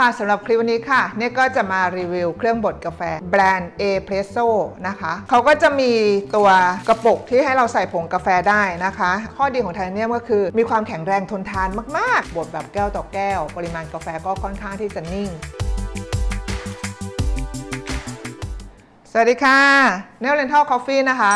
ค่ะสำหรับคลิปวันนี้ค่ะเนี่ยก็จะมารีวิวเครื่องบดกาแฟแบรนด์ a p r e s s o นะคะเขาก็จะมีตัวกระปุกที่ให้เราใส่ผงกาแฟได้นะคะ ข้อดีของไทเทเนียมก็คือ มีความแข็งแรงทนทานมาก ๆ บดแบบแก้วต่อแก้ว ปริมาณกาแฟก็ค่อนข้างที่จะนิ่ง สวัสดีค่ะเนลเลนทัลคอฟฟี่นะคะ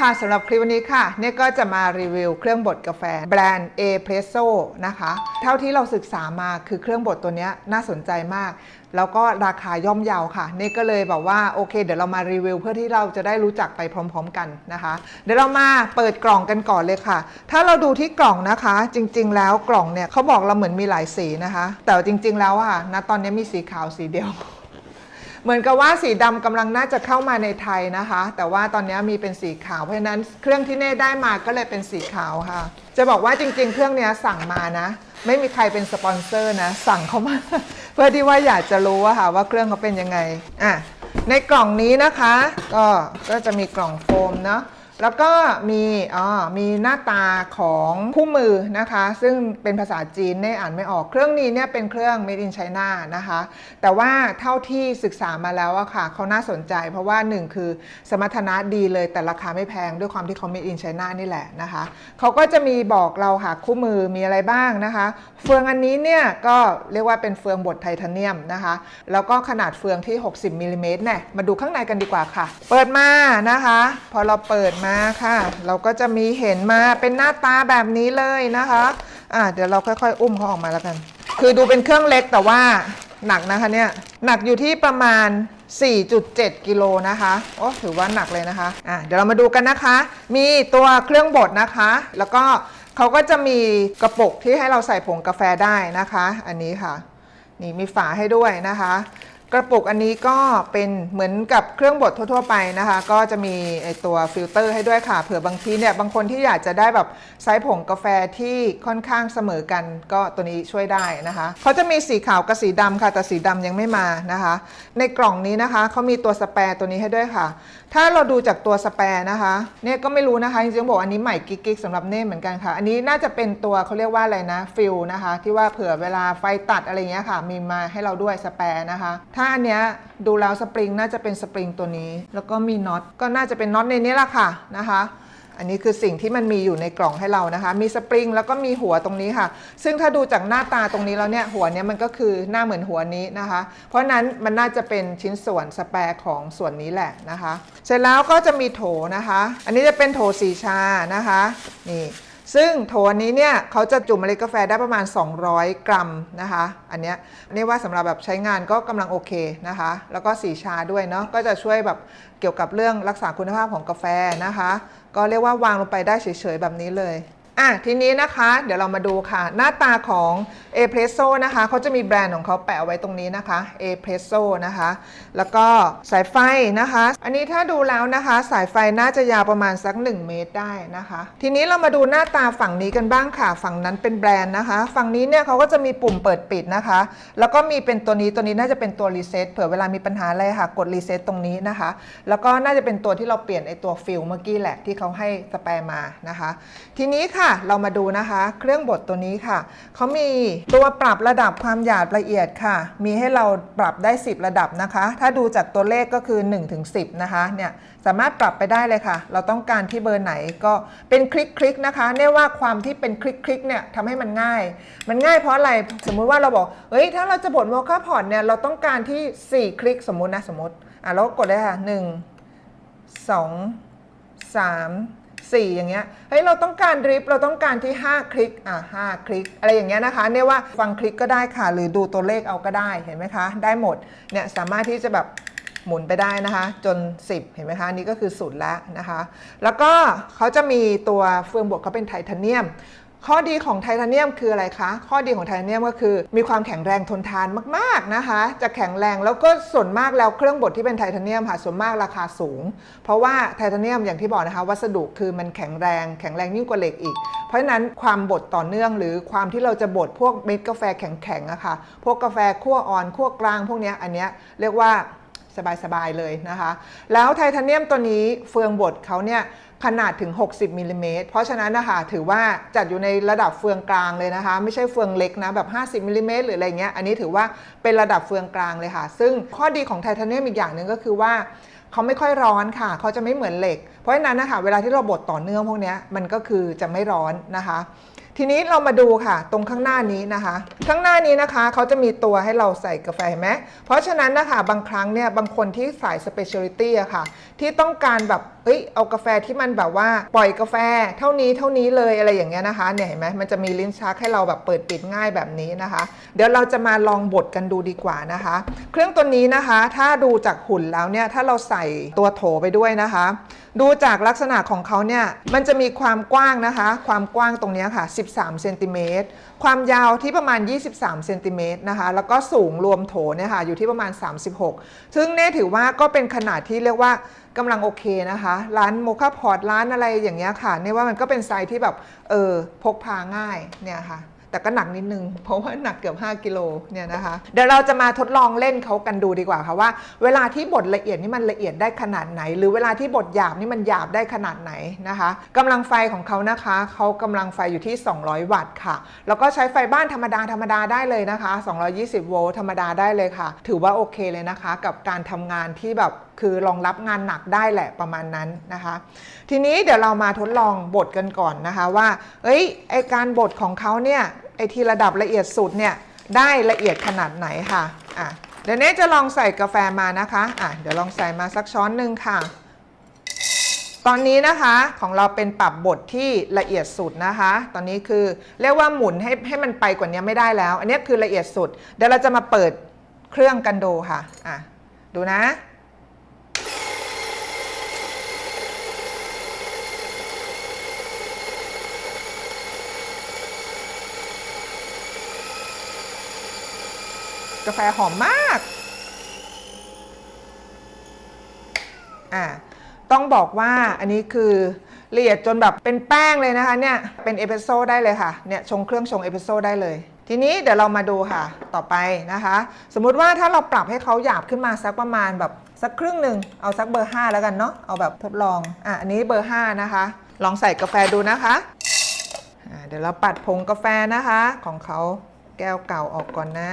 ค่ะสำหรับคลิปวันนี้ค่ะเนี่ยก็จะมารีวิวเครื่องบดกาแฟ แบรนด์ a p r e s s o นะคะ เท่าที่เราศึกษามาคือเครื่องบดตัวนี้น่าสนใจมาก แล้วก็ราคาย่อมเยาค่ะเนี่ยก็เลยแบบว่าโอเค เดี๋ยวเรามารีวิว เพื่อที่เราจะได้รู้จักไปพร้อม ๆ กันนะคะ เดี๋ยวเรามาเปิดกล่องกันก่อนเลยค่ะ ถ้าเราดูที่กล่องนะคะ จริง ๆ แล้วกล่องเนี่ยเขาบอกเราเหมือนมีหลายสีนะคะ แต่จริง ๆ แล้วอะณตอนนี้มีสีขาวสีเดียว เหมือนกับว่าสีดำกำลังน่าจะเข้ามาในไทยนะคะ แต่ว่าตอนนี้มีเป็นสีขาวเพราะฉะนั้นเครื่องที่เน่ได้มาก็เลยเป็นสีขาวค่ะ จะบอกว่าจริง ๆ เครื่องนี้สั่งมานะ ไม่มีใครเป็นสปอนเซอร์นะ สั่งเข้ามา เพื่อที่ว่าอยากจะรู้ว่าค่ะว่าเครื่องเขาเป็นยังไงอะในกล่องนี้นะคะ ก็ก็จะมีกล่องโฟมเนาะ แล้วก็มีอ๋อมีหน้าตาของคู่มือนะคะ ซึ่งเป็นภาษาจีนเนี่ยอ่านไม่ออกเครื่องนี้เนี่ยเป็นเครื่อง made in China นะคะ แต่ว่าเท่าที่ศึกษามาแล้วอะค่ะเขาน่าสนใจ เพราะว่าหนึ่งคือสมรรถนะดีเลยแต่ราคาไม่แพงด้วยความที่เขา made in China นี่แหละนะคะเขาก็จะมีบอกเราค่ะคู่มือมีอะไรบ้างนะคะ เฟืองอันนี้เนี่ยก็เรียกว่าเป็นเฟืองบดไทเทเนียมนะคะ แล้วก็ขนาดเฟืองที่ 60มิลลิเมตรเนี่ยมาดูข้างในกันดีกว่าค่ะ เปิดมานะคะ พอเราเปิดมาค่ะ เราก็จะมีเห็นมาเป็นหน้าตาแบบนี้เลยนะคะอะเดี๋ยวเราค่อยๆ อุ้มเขาออกมาแล้วกัน คือดูเป็นเครื่องเล็กแต่ว่าหนักนะคะเนี่ยหนักอยู่ที่ประมาณ 4.7 กิโลนะคะโอ้ถือว่าหนักเลยนะคะอะเดี๋ยวเรามาดูกันนะคะ มีตัวเครื่องบดนะคะ แล้วก็เขาก็จะมีกระปุกที่ให้เราใส่ผงกาแฟได้นะคะ อันนี้ค่ะ นี่มีฝาให้ด้วยนะคะ กระปุกอันนี้ก็เป็นเหมือนกับเครื่องบดทั่ว ๆ ไปนะคะ ก็จะมีไอตัวฟิลเตอร์ให้ด้วยค่ะ เผื่อบางทีเนี่ยบางคนที่อยากจะได้แบบไซส์ผงกาแฟที่ค่อนข้างเสมอกันก็ตัวนี้ช่วยได้นะคะเขาจะมีสีขาวกับสีดำค่ะ แต่สีดำยังไม่มานะคะ ในกล่องนี้นะคะเขามีตัวสแปร์ตัวนี้ให้ด้วยค่ะ ถ้าเราดูจากตัวสแปร์นะคะเนี่ยก็ไม่รู้นะคะจริงๆบอกอันนี้ใหม่กิ๊กๆสำหรับเน่เหมือนกันค่ะ อันนี้น่าจะเป็นตัวเขาเรียกว่าอะไรนะฟิลนะคะ ที่ว่าเผื่อเวลาไฟตัดอะไรเงี้ยค่ะ มีมาให้เราด้วยสแปร์นะคะถ้าอันเนี้ยดูแล้วสปริงน่าจะเป็นสปริงตัวนี้ แล้วก็มีน็อตก็น่าจะเป็นน็อตในนี้แหละค่ะนะคะ อันนี้คือสิ่งที่มันมีอยู่ในกล่องให้เรานะคะ มีสปริงแล้วก็มีหัวตรงนี้ค่ะ ซึ่งถ้าดูจากหน้าตาตรงนี้แล้วเนี่ยหัวเนี้ยมันก็คือหน้าเหมือนหัวนี้นะคะ เพราะนั้นมันน่าจะเป็นชิ้นส่วนสแปร์ของส่วนนี้แหละนะคะ เสร็จแล้วก็จะมีโถนะคะ อันนี้จะเป็นโถสีชานะคะนี่ ซึ่งโถอันนี้เนี่ยเขาจะจุ่มเมล็ดกาแฟได้ประมาณ 200 กรัมนะคะ อันเนี้ยนี่ว่าสำหรับแบบใช้งานก็กำลังโอเคนะคะ แล้วก็สีชาด้วยเนาะก็จะช่วยแบบเกี่ยวกับเรื่องรักษาคุณภาพของกาแฟนะคะ ก็เรียกว่าวางลงไปได้เฉยๆแบบนี้เลย อะทีนี้นะคะเดี๋ยวเรามาดูค่ะ หน้าตาของ a p r e s s o นะคะเขาจะมีแบรนด์ของเขาแปะเอาไว้ตรงนี้นะคะ a p r e s s o นะคะ แล้วก็สายไฟนะคะ อันนี้ถ้าดูแล้วนะคะ สายไฟน่าจะยาวประมาณสัก 1 เมตรได้นะคะ ทีนี้เรามาดูหน้าตาฝั่งนี้กันบ้างค่ะ ฝั่งนั้นเป็นแบรนด์นะคะ ฝั่งนี้เนี่ยเขาก็จะมีปุ่มเปิดปิดนะคะ แล้วก็มีเป็นตัวนี้ตัวนี้น่าจะเป็นตัวรีเซ็ตเผื่อเวลามีปัญหาอะไรค่ะ กดรีเซ็ตตรงนี้นะคะ แล้วก็น่าจะเป็นตัวที่เราเปลี่ยนไอตัวฟิลเมื่อกี้แหละที่เขาให้สแปร์มานะคะ ทีนี้ค่ะเรามาดูนะคะ เครื่องบดตัวนี้ค่ะ เขามีตัวปรับระดับความหยาบละเอียดค่ะ มีให้เราปรับได้ 10 ระดับนะคะ ถ้าดูจากตัวเลขก็คือ1ถึง10นะคะ เนี่ย สามารถปรับไปได้เลยค่ะ เราต้องการที่เบอร์ไหนก็เป็นคลิกคลิกๆนะคะเรียว่าความที่เป็นคลิกคลิกๆเนี่ยทำให้มันง่าย มันง่ายเพราะอะไร สมมุติว่าเราบอก เฮ้ย ถ้าเราจะบดโมคาพอดเนี่ย เราต้องการที่ 4 คลิกสมมุตินะ สมมติ อะเรากดได้ค่ะ 1 2 3 4 อย่างเงี้ยเฮ้ยเราต้องการดริฟเราต้องการที่ 5 คลิกอะ5คลิก อะไรอย่างเงี้ยนะคะเนี่ยว่าฟังคลิกก็ได้ค่ะ หรือดูตัวเลขเอาก็ได้เห็นไหมคะ ได้หมดเนี่ยสามารถที่จะแบบหมุนไปได้นะคะ จน 10 เห็นไหมคะนี่ก็คือสุดแล้วนะคะ แล้วก็เขาจะมีตัวเฟืองบวกเขาเป็นไทเทเนียม ข้อดีของไทเทเนียมคืออะไรคะ ข้อดีของไทเทเนียมก็คือ มีความแข็งแรงทนทานมากๆนะคะ จะแข็งแรงแล้วก็ส่วนมากแล้วเครื่องบดที่เป็นไทเทเนียมค่ะส่วนมากราคาสูง เพราะว่าไทเทเนียมอย่างที่บอกนะคะ วัสดุคือมันแข็งแรงแข็งแรงยิ่งกว่าเหล็กอีก เพราะฉะนั้นความบดต่อเนื่องหรือความที่เราจะบดพวกเม็ดกาแฟแข็งๆอะค่ะพวกกาแฟคั่วอ่อนคั่วกลางพวกนี้อันเนี้ยเรียกว่า สบาย ๆ เลยนะคะ แล้วไทเทเนียมตัวนี้เฟืองบดเขาเนี่ยขนาดถึง 60มิลลิเมตรเพราะฉะนั้นนะคะถือว่าจัดอยู่ในระดับเฟืองกลางเลยนะคะ ไม่ใช่เฟืองเล็กนะแบบ 50มิลลิเมตรหรืออะไรเงี้ยอันนี้ถือว่าเป็นระดับเฟืองกลางเลยค่ะ ซึ่งข้อดีของไทเทเนียมอีกอย่างหนึ่งก็คือว่าเขาไม่ค่อยร้อนค่ะ เขาจะไม่เหมือนเหล็ก เพราะฉะนั้นนะคะเวลาที่เราบดต่อเนื่องพวกนี้มันก็คือจะไม่ร้อนนะคะ ทีนี้เรามาดูค่ะ ตรงข้างหน้านี้นะคะ ข้างหน้านี้นะคะเขาจะมีตัวให้เราใส่กาแฟเห็นไหมเพราะฉะนั้นนะคะบางครั้งเนี่ยบางคนที่สายสเปเชียลิตี้อะค่ะ ที่ต้องการแบบเอ้ยเอากาแฟที่มันแบบว่าปล่อยกาแฟเท่านี้เท่านี้เลยอะไรอย่างเงี้ยนะคะเนี่ยเห็นไหมมันจะมีลิ้นชักให้เราแบบเปิดปิดง่ายแบบนี้นะคะ เดี๋ยวเราจะมาลองบดกันดูดีกว่านะคะ เครื่องตัวนี้นะคะ ถ้าดูจากหุ่นแล้วเนี่ยถ้าเราใส่ตัวโถไปด้วยนะคะ ดูจากลักษณะของเขาเนี่ย มันจะมีความกว้างนะคะ ความกว้างตรงนี้ค่ะ 13 เซนติเมตร ความยาวที่ประมาณ 23 เซนติเมตรนะคะ แล้วก็สูงรวมโถเนี่ยค่ะ อยู่ที่ประมาณ 36 ซึ่งเน่ถือว่าก็เป็นขนาดที่เรียกว่ากำลังโอเคนะคะ ร้านโมคาพอร์ตร้านอะไรอย่างเงี้ยค่ะเน่ว่ามันก็เป็นไซส์ที่แบบ เออ พกพาง่ายเนี่ยค่ะ แต่ก็หนักนิดนึง เพราะว่าหนักเกือบ 5 กิโลเนี่ยนะคะ เดี๋ยวเราจะมาทดลองเล่นเขากันดูดีกว่าค่ะว่า เวลาที่บดละเอียดนี่มันละเอียดได้ขนาดไหน หรือเวลาที่บดหยาบนี่มันหยาบได้ขนาดไหนนะคะกำลังไฟของเขานะคะเขากำลังไฟอยู่ที่ 200 วัตต์ค่ะ แล้วก็ใช้ไฟบ้านธรรมดาธรรมดาได้เลยนะคะ 220 โวลต์ธรรมดาได้เลยค่ะ ถือว่าโอเคเลยนะคะ กับการทำงานที่แบบ คือรองรับงานหนักได้แหละประมาณนั้นนะคะ ทีนี้เดี๋ยวเรามาทดลองบดกันก่อนนะคะว่าเอ้ยไอการบดของเขาเนี่ยไอที่ระดับละเอียดสุดเนี่ยได้ละเอียดขนาดไหนค่ะอะเดี๋ยวเนี้จะลองใส่กาแฟมานะคะอะเดี๋ยวลองใส่มาสักช้อนหนึ่งค่ะ ตอนนี้นะคะของเราเป็นปรับบดที่ละเอียดสุดนะคะ ตอนนี้คือเรียกว่าหมุนให้ให้มันไปกว่านี้ไม่ได้แล้ว อันนี้คือละเอียดสุด เดี๋ยวเราจะมาเปิดเครื่องกันดูค่ะอะดูนะ กาแฟหอมมาก อ่า ต้องบอกว่าอันนี้คือละเอียดจนแบบเป็นแป้งเลยนะคะเนี่ย เป็นเอสเปรสโซ่ได้เลยค่ะ เนี่ยชงเครื่องชงเอสเปรสโซ่ได้เลย ทีนี้เดี๋ยวเรามาดูค่ะต่อไปนะคะ สมมุติว่าถ้าเราปรับให้เขาหยาบขึ้นมาสักประมาณแบบสักครึ่งหนึ่งเอาสักเบอร์ 5 แล้วกันเนาะเอาแบบทดลองอะอันนี้เบอร์ 5 นะคะ ลองใส่กาแฟดูนะคะอ่าเดี๋ยวเราปัดผงกาแฟนะคะของเขาแก้วเก่าออกก่อนนะ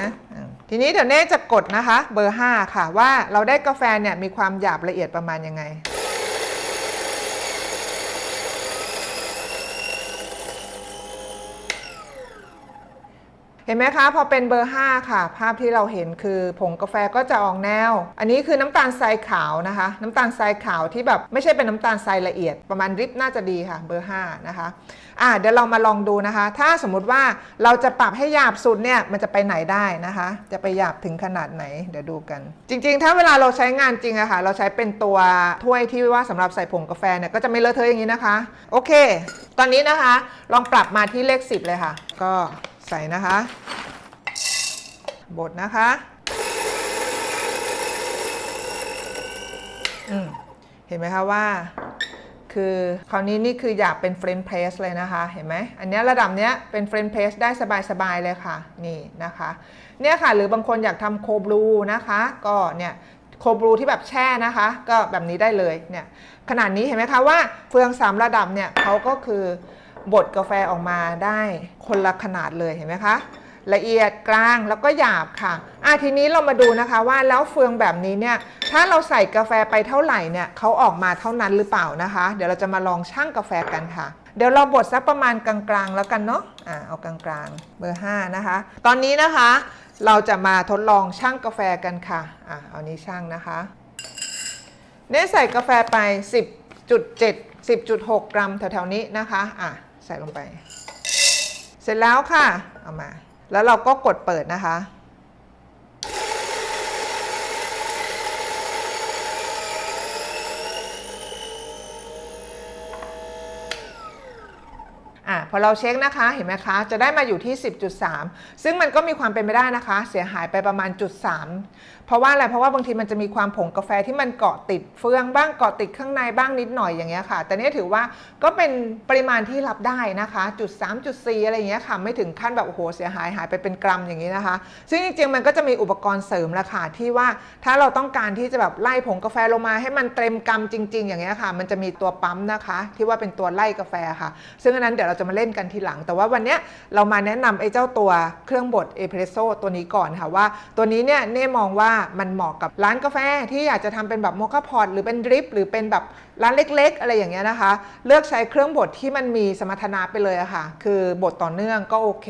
ทีนี้เดี๋ยวเน่จะกดนะคะเบอร์ 5 ค่ะ ว่าเราได้กาแฟเนี่ยมีความหยาบละเอียดประมาณยังไง เห็นไหมคะ พอเป็นเบอร์ 5 ค่ะ ภาพที่เราเห็นคือผงกาแฟก็จะออกแนว อันนี้คือน้ำตาลทรายขาวนะคะ น้ำตาลทรายขาวที่แบบไม่ใช่เป็นน้ำตาลทรายละเอียด ประมาณริบน่าจะดีค่ะเบอร์ 5 นะคะอะเดี๋ยวเรามาลองดูนะคะ ถ้าสมมุติว่าเราจะปรับให้หยาบสุดเนี่ยมันจะไปไหนได้นะคะ จะไปหยาบถึงขนาดไหนเดี๋ยวดูกัน จริง ๆ ถ้าเวลาเราใช้งานจริงอะค่ะ เราใช้เป็นตัวถ้วยที่ว่าสำหรับใส่ผงกาแฟเนี่ยก็จะไม่เลอะเทอะอย่างนี้นะคะ โอเค ตอนนี้นะคะ ลองปรับมาที่เลข 10 เลยค่ะ ก็ ใส่นะคะ บดนะคะ อืม เห็นไหมคะว่า คือคราวนี้นี่คืออยากเป็นเฟรนเพรสเลยนะคะ เห็นไหม อันนี้ระดับเนี้ยเป็นเฟรนเพรสได้สบายๆเลยค่ะ นี่นะคะ เนี่ยค่ะ หรือบางคนอยากทำโคบลูนะคะ ก็เนี่ยโคบลูที่แบบแช่นะคะ ก็แบบนี้ได้เลยเนี่ยขนาดนี้เห็นไหมคะว่าเฟืองสามระดับเนี่ยเขาก็คือ บดกาแฟออกมาได้คนละขนาดเลยเห็นไหมคะ ละเอียดกลางแล้วก็หยาบค่ะอะทีนี้เรามาดูนะคะว่าแล้วเฟืองแบบนี้เนี่ยถ้าเราใส่กาแฟไปเท่าไหร่เนี่ยเขาออกมาเท่านั้นหรือเปล่านะคะ เดี๋ยวเราจะมาลองชั่งกาแฟกันค่ะเดี๋ยวเราบดสักประมาณกลางๆแล้วกันเนาะอ่าเอากลางๆเบอร์5นะคะ ตอนนี้นะคะ เราจะมาทดลองชั่งกาแฟกันค่ะอ่าเอานี้ชั่งนะคะเนี่ยใส่กาแฟไป 10.7 10.6 กรัมแถวๆนี้นะคะอะ ใส่ลงไป เสร็จแล้วค่ะ เอามา แล้วเราก็กดเปิดนะคะ พอเราเช็คนะคะ เห็นไหมคะ จะได้มาอยู่ที่ 10.3 ซึ่งมันก็มีความเป็นไปได้นะคะ เสียหายไปประมาณจุด3เพราะว่าอะไร เพราะว่าบางทีมันจะมีความผงกาแฟที่มันเกาะติดเฟืองบ้างเกาะติดข้างในบ้างนิดหน่อยอย่างเงี้ยค่ะ แต่นี่ถือว่าก็เป็นปริมาณที่รับได้นะคะจุด3จุด4อะไรอย่างเงี้ยค่ะ ไม่ถึงขั้นแบบโอ้โหเสียหายหายไปเป็นกรัมอย่างนี้นะคะ ซึ่งจริงๆมันก็จะมีอุปกรณ์เสริมละค่ะที่ว่าถ้าเราต้องการที่จะแบบไล่ผงกาแฟลงมาให้มันเต็มกรัมจริง ๆ อย่างเงี้ยค่ะ มันจะมีตัวปั๊มนะคะ ที่ว่าเป็นตัวไล่กาแฟค่ะ ซึ่งอันนั้นเดี๋ยวเราจะมาเล่นกันทีหลัง แต่ว่าวันนี้เรามาแนะนำไอ้เจ้าตัวเครื่องบดเอสเพรสโซ่ตัวนี้ก่อนค่ะว่า ตัวนี้เนี่ยเน่มองว่ามันเหมาะกับร้านกาแฟที่อยากจะทำเป็นแบบโมคาพอตหรือเป็นดริปหรือเป็นแบบ ร้านเล็กๆ อะไรอย่างเงี้ยนะคะ เลือกใช้เครื่องบดที่มันมีสมรรถนะไปเลยอะค่ะ คือบดต่อเนื่องก็โอเค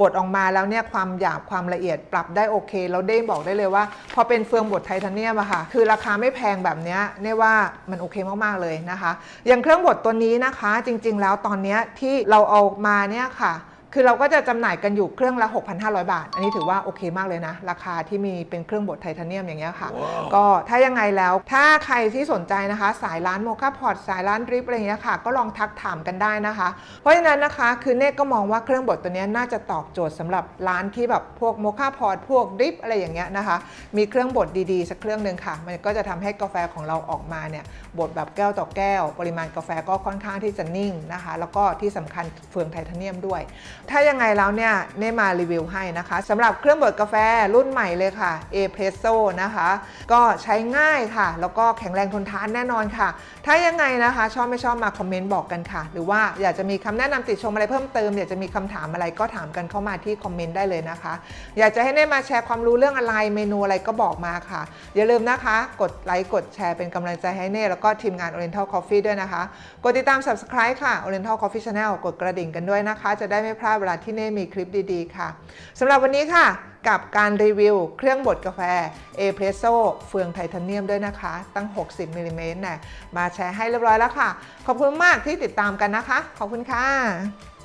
บดออกมาแล้วเนี่ยความหยาบความละเอียดปรับได้โอเค แล้วเด้บอกได้เลยว่า พอเป็นเฟืองบดไทเทเนียมอะค่ะ คือราคาไม่แพงแบบเนี้ยเนี่ยว่ามันโอเคมากๆเลยนะคะ อย่างเครื่องบดตัวนี้นะคะ จริงๆ แล้วตอนเนี้ยที่เราเอามาเนี่ยค่ะ คือเราก็จะจำหน่ายกันอยู่เครื่องละ 6,500 บาท อันนี้ถือว่าโอเคมากเลยนะ ราคาที่มีเป็นเครื่องบดไทเทเนียมอย่างเงี้ยค่ะก็ถ้ายังไงแล้ว ถ้าใครที่สนใจนะคะ สายร้านโมคาพอร์ตสายร้านดริปอะไรเงี้ยค่ะ ก็ลองทักถามกันได้นะคะ เพราะฉะนั้นนะคะคือเนกก็มองว่าเครื่องบดตัวเนี้ยน่าจะตอบโจทย์สำหรับร้านที่แบบพวกโมคาพอร์ตพวกดริปอะไรอย่างเงี้ยนะคะ มีเครื่องบดดีๆสักเครื่องหนึ่งค่ะ มันก็จะทำให้กาแฟของเราออกมาเนี่ยบดแบบแก้วต่อแก้ว ปริมาณกาแฟก็ค่อนข้างที่จะนิ่งนะคะ แล้วก็ที่สำคัญเฟืองไทเทเนียมด้วยถ้ายังไงแล้วเนี่ยเน่มารีวิวให้นะคะสำหรับเครื่องบดกาแฟรุ่นใหม่เลยค่ะ a p r e s s o นะคะ ก็ใช้ง่ายค่ะ แล้วก็แข็งแรงทนทานแน่นอนค่ะ ถ้ายังไงนะคะ ชอบไม่ชอบมาคอมเมนต์บอกกันค่ะ หรือว่าอยากจะมีคำแนะนำติชมอะไรเพิ่มเติมอยากจะมีคำถามอะไรก็ถามกันเข้ามาที่คอมเมนต์ได้เลยนะคะ อยากจะให้เน่มาแชร์ความรู้เรื่องอะไรเมนูอะไรก็บอกมาค่ะ อย่าลืมนะคะ กดไลค์กดแชร์เป็นกำลังใจให้เน่แล้วก็ทีมงาน Oriental Coffee ด้วยนะคะ กดติดตาม Subscribe ค่ะ Oriental Coffee Channel กดกระดิ่งกันด้วยนะคะ จะได้ไม่พลาดเวลาที่เน่มีคลิปดีๆ ค่ะสำหรับวันนี้ค่ะ กับการรีวิว เครื่องบดกาแฟเอเพรสโซเฟืองไทเทเนียมด้วยนะคะ ตั้ง 60มิลลิเมตรน่มาแชร์ให้เรียบร้อยแล้วค่ะ ขอบคุณมากที่ติดตามกันนะคะ ขอบคุณค่ะ